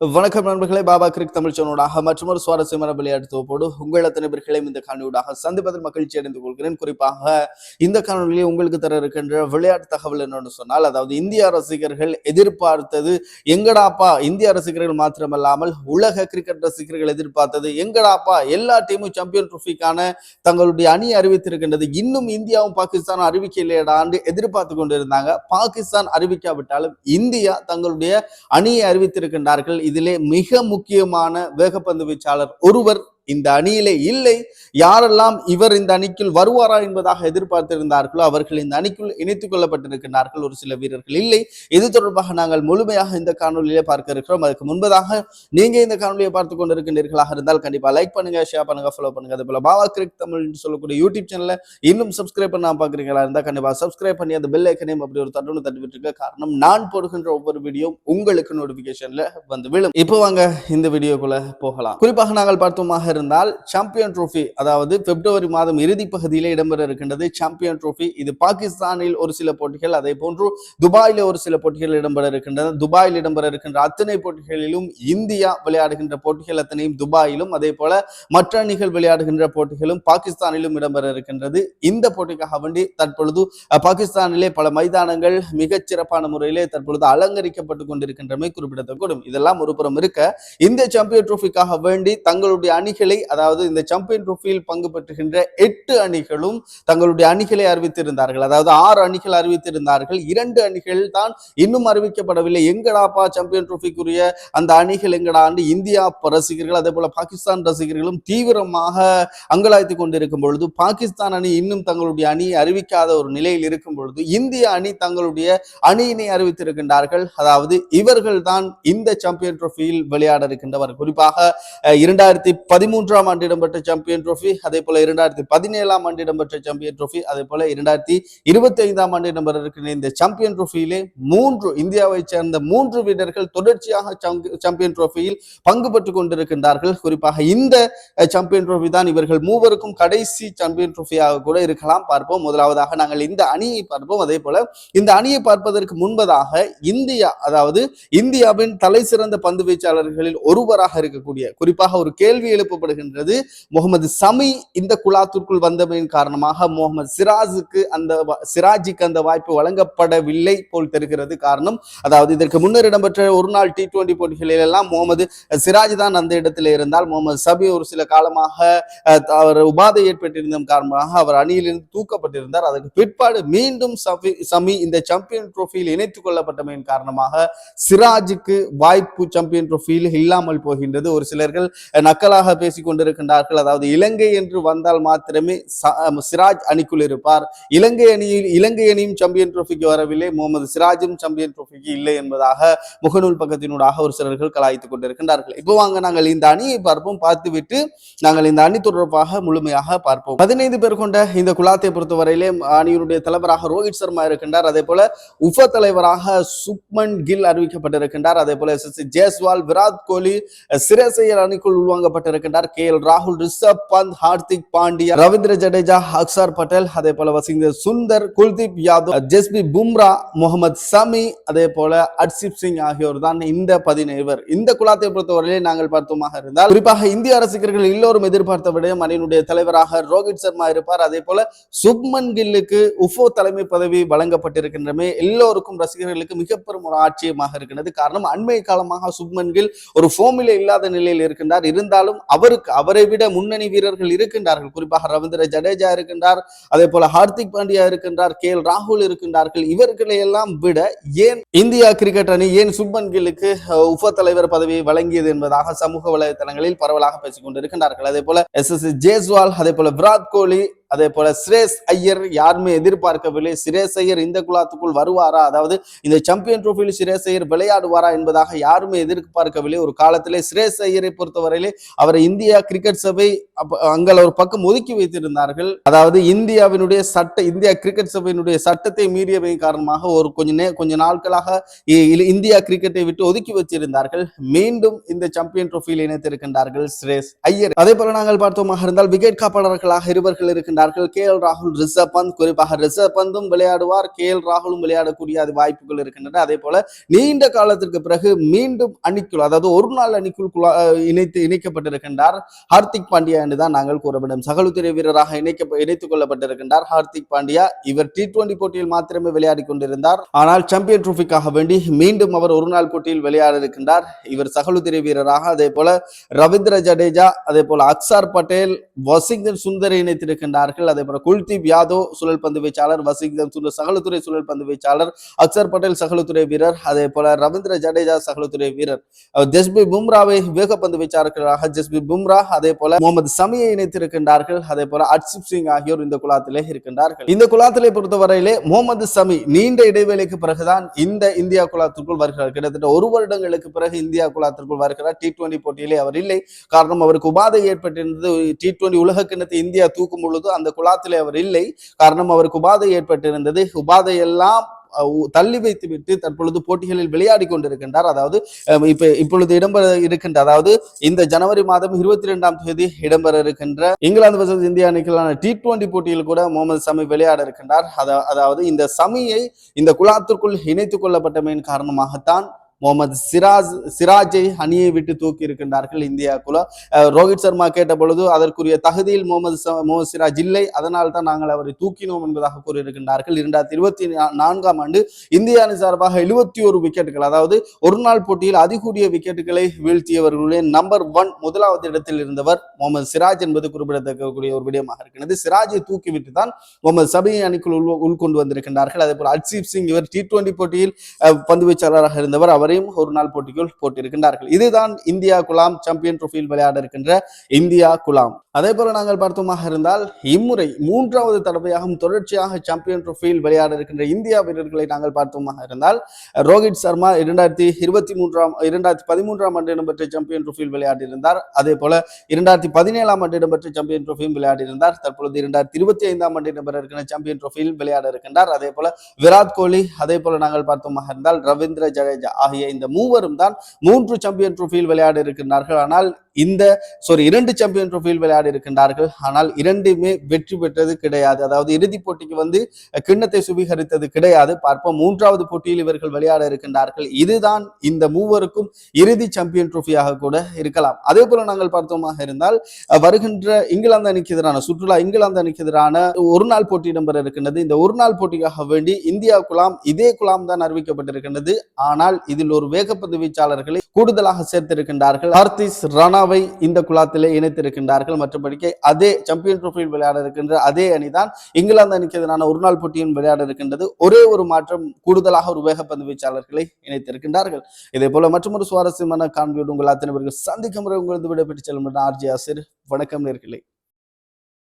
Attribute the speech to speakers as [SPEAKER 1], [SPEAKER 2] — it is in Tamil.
[SPEAKER 1] வணக்கம் நண்பர்களே பாபா கிரிக் தமிழ் சேனலூடாக ஒரு சுவாரஸ்யமான விளையாட்டு தொகுப்போடு உங்கள் அத்தனை பேர்களையும் இந்த காணொலியூடாக சந்திப்பதில் மகிழ்ச்சி அடைந்து கொள்கிறேன். குறிப்பாக இந்த காணொலியை உங்களுக்கு தர இருக்கின்ற விளையாட்டு தகவல் என்னன்னு சொன்னால் அதாவது இந்திய ரசிகர்கள் எதிர்பார்த்தது எங்கடாப்பா? இந்திய ரசிகர்கள் மாத்திரமல்லாமல் உலக கிரிக்கெட் ரசிகர்கள் எதிர்பார்த்தது எங்கடாப்பா? எல்லா டீமும் சாம்பியன் ட்ரோஃபிக்கான தங்களுடைய அணி அறிவித்திருக்கின்றது. இன்னும் இந்தியாவும் பாகிஸ்தானும் அறிவிக்கலையடாண்டு எதிர்பார்த்து கொண்டிருந்தாங்க. பாகிஸ்தான் அறிவிக்காவிட்டாலும் இந்தியா தங்களுடைய அணியை அறிவித்திருக்கின்றார்கள். இதிலே மிக முக்கியமான வேகப்பந்து வீச்சாளர் ஒருவர் இந்த அணியிலே இல்லை. யாரெல்லாம் இவர் இந்த அணிக்குள் வருவாரா என்பதாக எதிர்பார்த்திருந்தார்களோ அவர்கள் இந்த அணிக்குள் இணைத்துக் கொள்ளப்பட்டிருக்கிறார்கள் ஒரு சில வீரர்கள் இல்லை. இது தொடர்பாக நாங்கள் முழுமையாக இந்த காணொலியிலே பார்க்க இருக்கிறோம். அதுக்கு முன்பதாக நீங்க இந்த காணொலியை பார்த்து கொண்டிருக்கின்றீர்களாக இருந்தால் கண்டிப்பா லைக் பண்ணுங்க ஷேர் பண்ணுங்க ஃபாலோ பண்ணுங்க. அதே போல பாபா கிரிக் தமிழ் என்று சொல்லக்கூடிய யூடியூப் சேனல்ல இன்னும் சப்ஸ்கிரைப் பண்ண பாக்குறீங்களா இருந்தா கண்டிப்பா சப்ஸ்கிரைப் பண்ணி அந்த பெல் ஐக்கனையும் அப்படி ஒரு தட்டுன்னு தட்டி விட்டுருக்க காரணம் நான் போடுகின்ற ஒவ்வொரு வீடியோ உங்களுக்கு நோட்டிபிகேஷன்ல வந்து விழும். இப்போ வாங்க இந்த வீடியோக்குள்ள போகலாம். குறிப்பாக நாங்கள் பார்த்தோமாக இருந்தால் சாம்பியன் ட்ரோஃபி அதாவது பிப்ரவரி மாதம் இறுதி பகுதியிலே இடம்பெற இருக்கின்றது சாம்பியன் ட்ரோஃபி இது பாகிஸ்தானில் ஒரு சில போட்டிகள் அதே போன்று துபாயில ஒரு சில போட்டிகள் இடம்பெற இருக்கின்றன. துபாயில் இடம்பெற இருக்கின்ற அத்தனை போட்டிகளிலும் இந்தியா விளையாடுகின்ற போட்டிகள் அத்தனையும் துபாயிலும் அதே போல மற்ற அணிகள் விளையாடுகின்ற போட்டிகளும் பாகிஸ்தானிலும் இடம்பெற இருக்கின்றது. இந்த போட்டிக்காக வேண்டி தற்பொழுது பாகிஸ்தானிலே பல மைதானங்கள் மிகச் சிறப்பான முறையிலே தற்பொழுது அலங்கரிக்கப்பட்டு கொண்டிருக்கின்றமை குறிப்பிடத்தக்கூடும். இதெல்லாம் ஒரு புறம் இருக்க இந்த சாம்பியன் ட்ரோஃபிக்காக வேண்டி தங்களுடைய அணிகள் அணிகளை அதாவது இந்த சாம்பியன் ட்ரோஃபியில் பங்கு பெற்றுகின்ற எட்டு அணிகளும் தங்களுடைய அணிகளை அறிவித்திருந்தார்கள். அதாவது ஆறு அணிகள் அறிவித்திருந்தார்கள். இரண்டு அணிகள் தான் இன்னும் அறிவிக்கப்படவில்லை. எங்கடாப்பா சாம்பியன் ட்ரோஃபிக்குரிய அந்த அணிகள் எங்கடாண்டு இந்தியா ரசிகர்கள் அதே போல பாகிஸ்தான் ரசிகர்களும் தீவிரமாக அங்கலாய்த்து கொண்டிருக்கும் பொழுது பாகிஸ்தான் அணி இன்னும் தங்களுடைய அணியை அறிவிக்காத ஒரு நிலையில் இருக்கும் பொழுது இந்திய அணி தங்களுடைய அணியினை அறிவித்திருக்கின்றார்கள். அதாவது இவர்கள் தான் இந்த சாம்பியன் ட்ரோஃபியில் விளையாட இருக்கின்றவர் குறிப்பாக இரண்டாயிரத்தி பதிமூணு மூன்றாம் ஆண்டு இடம்பெற்ற சாம்பியன் ட்ரோஃபி அதே போல இரண்டாயிரத்தி பதினேழாம் ஆண்டு இடம்பெற்ற சாம்பியன் ட்ரோஃபி அதே போல இரண்டாயிரத்தி இருபத்தி ஐந்தாம் ஆண்டு இடம்பெற இருக்கிற இந்த சாம்பியன் ட்ரோஃபியிலே மூன்று இந்தியாவை சேர்ந்த மூன்று வீரர்கள் தொடர்ச்சியாக சாம்பியன் ட்ரோஃபியில் பங்கு பெற்றுக் கொண்டிருக்கின்றார்கள். குறிப்பாக இந்த சாம்பியன் ட்ரோஃபி தான் இவர்கள் மூவருக்கும் கடைசி சாம்பியன் ட்ரோஃபியாக கூட இருக்கலாம். பார்ப்போம். முதலாவதாக நாங்கள் இந்த அணியை பார்ப்போம். அதே போல இந்த அணியை பார்ப்பதற்கு முன்பதாக இந்தியா அதாவது இந்தியாவின் தலை சிறந்த பந்து வீச்சாளர்களில் ஒருவராக இருக்கக்கூடிய குறிப்பாக ஒரு கேள்வி எழுப்பு அழைக்கப்படுகின்றது முகமது சமி இந்த குழாத்திற்குள் வந்தமையின் காரணமாக முகமது சிராஜுக்கு அந்த வ- சிராஜுக்கு அந்த வாய்ப்பு வழங்கப்படவில்லை போல் தெரிகிறது காரணம். அதாவது இதற்கு முன்னர் இடம்பெற்ற ஒரு நாள் டி டுவெண்டி போட்டிகளில் எல்லாம் முகமது சிராஜ் தான் அந்த இடத்தில் இருந்தால் முகமது சமி ஒரு சில காலமாக அவர் உபாதை ஏற்பட்டிருந்த காரணமாக அவர் அணியிலிருந்து தூக்கப்பட்டிருந்தார். அதற்கு பிற்பாடு மீண்டும் சமி இந்த சாம்பியன் ட்ரோஃபியில் இணைத்துக் கொள்ளப்பட்டமையின் காரணமாக சிராஜுக்கு வாய்ப்பு சாம்பியன் ட்ரோஃபியில் இல்லாமல் போகின்றது. ஒரு சிலர்கள் அஹ், நக்கலாக பேசிக் கொண்டிருக்கின்றார்கள் அதாவது இலங்கை என்று வந்தால் மாத்திரமே சிராஜ் அணிக்குள் இருப்பார். இலங்கை அணியில் இலங்கை அணியும் சாம்பியன் ட்ரோஃபிக்கு வரவில்லை. முகமது சிராஜும் சாம்பியன் ட்ரோஃபிக்கு இல்லை என்பதாக முகநூல் பக்கத்தினூடாக ஒரு சிலர்கள் கலாய்த்துக் கொண்டிருக்கின்றார்கள். இப்போ வாங்க நாங்கள் இந்த அணியை பார்ப்போம். பார்த்துவிட்டு நாங்கள் இந்த அணி தொடர்பாக முழுமையாக பார்ப்போம். பதினைந்து பேர் கொண்ட இந்த குலாத்தை பொறுத்தவரையிலே அணியினுடைய தலைவராக ரோஹித் சர்மா இருக்கின்றார். அதே போல உப தலைவராக சுக்மன் கில் அறிவிக்கப்பட்டிருக்கின்றார். அதே போல எஸ் எஸ் ஜேஸ்வால் விராட் கோலி சிரசையர் அணிக்குள் உள்வாங்கப்பட்டிருக்கின்றார். கே எல் ராகுல் ரிஷப் பந்த் ஹார்திக் பாண்டியா ரவீந்திர ஜடேஜா அக்சர் பட்டேல் அதே போல வசிங்கர் சுந்தர் குல்தீப் யாதவ் ஜெஸ்பி பும்ரா முகமது சமி அதே போல அர்ஷிப் சிங் ஆகியோர் தான் இந்த பதினைவர். இந்த குலாத்தை பொறுத்தவரையிலே நாங்கள் பார்த்தோமாக இருந்தால் குறிப்பாக இந்திய ரசிகர்கள் எல்லோரும் எதிர்பார்த்த விடயம் அணியினுடைய தலைவராக ரோஹித் சர்மா இருப்பார். அதே போல சுப்மன் கில்லுக்கு உஃபோ தலைமை பதவி வழங்கப்பட்டிருக்கின்றமே எல்லோருக்கும் ரசிகர்களுக்கு மிக பெரும் ஒரு ஆட்சியமாக இருக்கின்றது. காரணம் அண்மை காலமாக சுப்மன் கில் ஒரு ஃபோமிலே இல்லாத நிலையில் இருக்கின்றார். இருந்தாலும் அவர் அவருக்கு அவரை விட முன்னணி வீரர்கள் இருக்கின்றார்கள். குறிப்பாக ரவீந்திர ஜடேஜா இருக்கின்றார் அதே போல ஹார்திக் பாண்டியா இருக்கின்றார் கே எல் ராகுல் இருக்கின்றார்கள். இவர்களை எல்லாம் விட ஏன் இந்தியா கிரிக்கெட் அணி ஏன் சுப்மன் கில்லுக்கு உப தலைவர் பதவியை வழங்கியது என்பதாக சமூக வலைதளங்களில் பரவலாக பேசிக் கொண்டிருக்கின்றார்கள் அதே போல எஸ் எஸ் ஜேஸ்வால் அதே போல விராட் கோலி அதே போல சிரேஷ் ஐயர் யாருமே எதிர்பார்க்கவில்லை. சிரேஷ் ஐயர் இந்த குலாத்துக்குள் வருவாரா? அதாவது இந்த சாம்பியன் ட்ரோஃபியில் சிரேஷ் ஐயர் விளையாடுவாரா என்பதாக யாருமே எதிர்பார்க்கவில்லை. ஒரு காலத்திலே சிரேஷ் ஐயரை பொறுத்தவரையிலே அவரை இந்தியா கிரிக்கெட் சபை அங்கே ஒரு பக்கம் ஒதுக்கி வைத்திருந்தார்கள். அதாவது இந்தியாவினுடைய சட்ட இந்தியா கிரிக்கெட் சபையினுடைய சட்டத்தை மீறியவை காரணமாக ஒரு கொஞ்ச நே கொஞ்ச நாட்களாக இந்தியா கிரிக்கெட்டை விட்டு ஒதுக்கி வச்சிருந்தார்கள். மீண்டும் இந்த சாம்பியன் ட்ரோஃபியில் இணைத்திருக்கின்றார்கள் சிரேஷ் ஐயர். அதே போல நாங்கள் பார்த்தோமாக இருந்தால் விக்கெட் காப்பாளர்களாக இருவர்கள் இருக்கின்ற இருக்கின்றார்கள் கே எல் ராகுல் ரிஷப் பந்த் குறிப்பாக ரிஷப் பந்தும் விளையாடுவார். கே எல் ராகுலும் விளையாடக்கூடிய அது வாய்ப்புகள் இருக்கின்றன. அதே போல நீண்ட காலத்திற்கு பிறகு மீண்டும் அணிக்குள் அதாவது ஒரு நாள் அணிக்குள் இணைத்து இணைக்கப்பட்டிருக்கின்றார். ஹார்திக் பாண்டியா என்று தான் நாங்கள் கூற வேண்டும் சகலுத்துறை வீரராக இணைக்க இணைத்துக் கொள்ளப்பட்டிருக்கின்றார் ஹார்திக் பாண்டியா. இவர் டி டுவெண்டி போட்டியில் மாத்திரமே விளையாடி கொண்டிருந்தார். ஆனால் சாம்பியன் ட்ரோஃபிக்காக வேண்டி மீண்டும் அவர் ஒரு நாள் போட்டியில் விளையாட இருக்கின்றார். இவர் சகலுத்திரை வீரராக அதே போல ரவீந்திர ஜடேஜா அதே போல அக்சார் பட்டேல் வசிங்டன் சுந்தரை இணைத்திருக்கின்றார்கள் அதே போல குல்தீப் யாதவ் சுழல் பந்து வீச்சாளர் வசிங்டன் சகலத்துறை சுழல் பந்து வீச்சாளர் அக்சர் பட்டேல் சகலத்துறை வீரர் அதே போல ரவீந்திர ஜடேஜா சகலத்துறை வீரர். ஜஸ்பி பும்ராவை வேகப்பந்து வீச்சாளர்களாக ஜஸ்பி பும்ரா அதே போல முகமது சமியை இணைத்திருக்கின்றார்கள். அதே போல அர்ஷிப் சிங் ஆகியோர் இந்த குலாத்திலே இருக்கின்றார்கள். இந்த குலாத்திலே பொறுத்தவரையிலே முகமது சமி நீண்ட இடைவேளைக்கு பிறகுதான் இந்த இந்தியா குலாத்திற்குள் வருகிறார். கிட்டத்தட்ட ஒரு வருடங்களுக்கு பிறகு இந்தியா குலாத்திற்குள் வருகிறார். டி டுவெண்டி போட்டியிலே அவர் இல்லை. காரணம் அவருக்கு உபாதை ஏற்பட்டிருந்தது. டி டுவெண்டி உலக கிண்ணத்தை இந்தியா தூக்கும் பொழுது அந்த குழாத்திலே அவர் இல்லை. காரணம் அவருக்கு உபாதை ஏற்பட்டிருந்தது. உபாதை எல்லாம் தள்ளி வைத்து விட்டு தற்பொழுது போட்டிகளில் விளையாடி கொண்டிருக்கின்றார். அதாவது இப்ப இப்பொழுது இடம்பெற இருக்கின்ற அதாவது இந்த ஜனவரி மாதம் இருபத்தி ரெண்டாம் தேதி இடம்பெற இருக்கின்ற இங்கிலாந்து versus இந்தியா அணிகளான டி டுவெண்டி போட்டியில் கூட முகமது சமி விளையாட இருக்கின்றார். அதாவது இந்த சமியை இந்த குழாத்திற்குள் இணைத்துக் கொள்ளப்பட்டமையின் காரணமாகத்தான் முகமது சிராஜ் சிராஜை அணியை விட்டு தூக்கி இருக்கின்றார்கள் இந்தியாக்குள்ள குழு. ரோஹித் சர்மா கேட்ட பொழுது அதற்குரிய தகுதியில் முகமது முகமது சிராஜ் இல்லை. அதனால் தான் நாங்கள் அவரை தூக்கினோம் என்பதாக கூறியிருக்கின்றார்கள். இரண்டாயிரத்தி இருபத்தி நான்காம் ஆண்டு இந்திய அணி சார்பாக எழுபத்தி ஒரு விக்கெட்டுகள் அதாவது ஒரு நாள் போட்டியில் அதிகூடிய விக்கெட்டுகளை வீழ்த்தியவர்களுடைய நம்பர் ஒன் முதலாவது இடத்தில் இருந்தவர் முகமது சிராஜ் என்பது குறிப்பிடத்தக்கக்கூடிய ஒரு விடயமாக இருக்கிறது சிராஜை தூக்கிவிட்டு தான் முகமது சபையை அணிக்குள் உள் உள்கொண்டு வந்திருக்கின்றார்கள். அதே போல் ஹர்ஷீப் சிங் இவர் டி டுவெண்டி போட்டியில் பந்து வீச்சாளராக இருந்தவர். அவரையும் ஒரு நாள் போட்டிக்குள் போட்டிருக்கின்றார்கள். இதுதான் இந்தியா குலாம் சாம்பியன் ட்ரோஃபியில் விளையாட இருக்கின்ற இந்தியா குலாம். அதே போல நாங்கள் பார்த்தோமாக இருந்தால் இம்முறை மூன்றாவது தடவையாகவும் தொடர்ச்சியாக சாம்பியன் ட்ரோஃபியில் விளையாட இருக்கின்ற இந்தியா வீரர்களை நாங்கள் பார்த்தோமாக இருந்தால் ரோஹித் சர்மா இரண்டாயிரத்தி இருபத்தி மூன்றாம் இரண்டாயிரத்தி பதிமூன்றாம் ஆண்டு இடம்பெற்ற சாம்பியன் ட்ரோஃபியில் விளையாடியிருந்தார். அதே போல இரண்டாயிரத்தி பதினேழாம் ஆண்டு இடம்பெற்ற சாம்பியன் ட்ரோஃபியும் விளையாடியிருந்தார். தற்பொழுது இரண்டாயிரத்தி இருபத்தி ஐந்தாம் ஆண்டு இடம்பெற இருக்கிற சாம்பியன் ட்ரோஃபியில் விளையாட இருக்கின்றார். அதே போல விராட் கோலி அதே போல நாங்கள் பார்த்தோமாக இருந்தால் ரவீந்திர ஜடேஜா ஆகிய இந்த மூவரும் தான் மூன்று சாம்பியன் ட்ரோஃபியில் விளையாட இருக்கின்றார்கள் ஆனால் இந்த சாரி இரண்டு சாம்பியன் ட்ரோஃபியில் விளையாடி இருக்கின்றார்கள். ஆனால் இரண்டுமே வெற்றி பெற்றது கிடையாது. அதாவது இறுதிப் போட்டிக்கு வந்து கிண்ணத்தை சுவீகரித்தது கிடையாது. பார்ப்போம் மூன்றாவது போட்டியில் இவர்கள் விளையாட இருக்கின்றார்கள். இதுதான் இந்த மூவருக்கும் இறுதி சாம்பியன் ட்ரோஃபியாக கூட இருக்கலாம். அதே போல நாங்கள் பார்த்தோமாக இருந்தால் வருகின்ற இங்கிலாந்து அணிக்கு எதிரான சுற்றுலா இங்கிலாந்து அணிக்கு எதிரான ஒரு நாள் போட்டி இடம்பெற இருக்கின்றது. இந்த ஒரு நாள் போட்டிக்காக வேண்டி இந்தியா குலாம் இதே குலாம் தான் அறிவிக்கப்பட்டிருக்கின்றது. ஆனால் இதில் ஒரு வேகப்பந்து வீச்சாளர்களை கூடுதலாக சேர்த்திருக்கின்றார்கள். ஹார்திஸ் ராணாவை இந்த குழாத்திலே இணைத்திருக்கின்றார்கள். மற்றபடிக்கு அதே சாம்பியன் ட்ரோஃபியில் விளையாட இருக்கின்ற அதே அணிதான் இங்கிலாந்து அணிக்கு எதிரான ஒரு நாள் போட்டியும் விளையாட இருக்கின்றது. ஒரே ஒரு மாற்றம் கூடுதலாக ஒரு வேகப்பந்து வீச்சாளர்களை இணைத்திருக்கின்றார்கள். இதே போல மற்றொரு சுவாரஸ்யமான காண்பியோடு உங்கள் அத்தனை பேருக்கு சந்திக்கும் முறை உங்களது விடைபெற்று செல்லும் ஆர்ஜி ஆசிர் வணக்கம் நேர்களை.